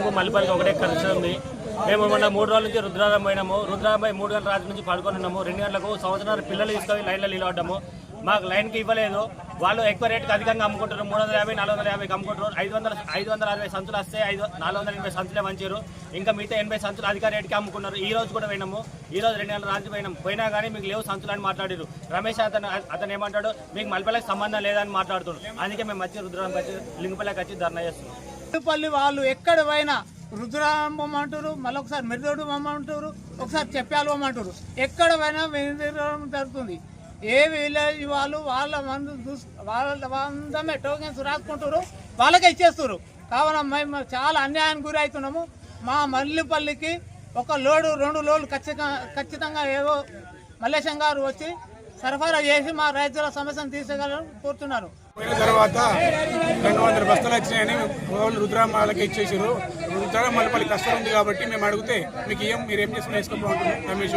రుద్రారంకు మల్లిపల్లికి ఒకటే కలిసి ఉంది. మేము మొన్న మూడు రోజుల నుంచి రుద్రారం పోయినాము. రుద్రారం పోయి మూడు గంటల రాత్రి నుంచి పడుకొని ఉన్నాము. రెండు గంటలకు సంవత్సరాలు పిల్లలు తీసుకొని లైన్లో నిలబడ్డాము. మాకు లైన్కి ఇవ్వలేదు. వాళ్ళు ఎక్కువ రేటుకి అధికంగా అమ్ముకుంటారు మూడు వందల యాభై నాలుగు వందల యాభైకి అమ్ముకుంటారు ఐదు వందల ఐదు వందల అరవై సంచులు వస్తే ఐదు నాలుగు వందల ఎనభై సంచులే మంచారు ఇంకా మిగతా ఎనభై సంచులు అధిక రేటుకి అమ్ముకున్నారు. ఈ రోజు కూడా పోయినాము. ఈ రోజు రెండు గంటల రాత్రి పోయినాం పోయినా కానీ మీకు లేవు సంచులు అని మాట్లాడారు రమేష్ అతను అతను ఏమంటాడు? మీకు మల్పలకు సంబంధం లేదని మాట్లాడుతున్నాడు అందుకే మేము వచ్చి రుద్రం వచ్చి లింగపల్లకి వచ్చి ధర్నా చేస్తున్నాం. పల్లి వాళ్ళు ఎక్కడ పోయినా రుద్రారం బొమ్మంటారు మళ్ళీ ఒకసారి మెరుదోడు బొమ్మంటారు ఒకసారి చెప్పాలి బొమ్మంటారు ఎక్కడ పోయినా మెరిదోడం జరుగుతుంది. ఏ విలేజ్ వాళ్ళు వాళ్ళ మందు చూస్ వాళ్ళ అందమే టోకెన్స్ రాసుకుంటారు వాళ్ళకే ఇచ్చేస్తారు. కావున మేము చాలా అన్యాయానికి గురి అవుతున్నాము. మా మల్లిపల్లికి ఒక లోడు రెండు లోడ్లు ఖచ్చితంగా ఖచ్చితంగా ఏవో మల్లేశం గారు వచ్చి సరఫరా చేసి మా రైతుల సమస్యను తీర్చగలని కోరుతున్నారు. పోయిన తర్వాత రెండు వందల బస్తాలు వచ్చినాయని వాళ్ళు రుద్రామాలకి ఇచ్చేసారు రుద్రామాల పల్లి కష్టం ఉంది కాబట్టి మేము అడిగితే మీకు ఏం మీరు ఏం చేసుకుని వేసుకోవాలి రమేష్.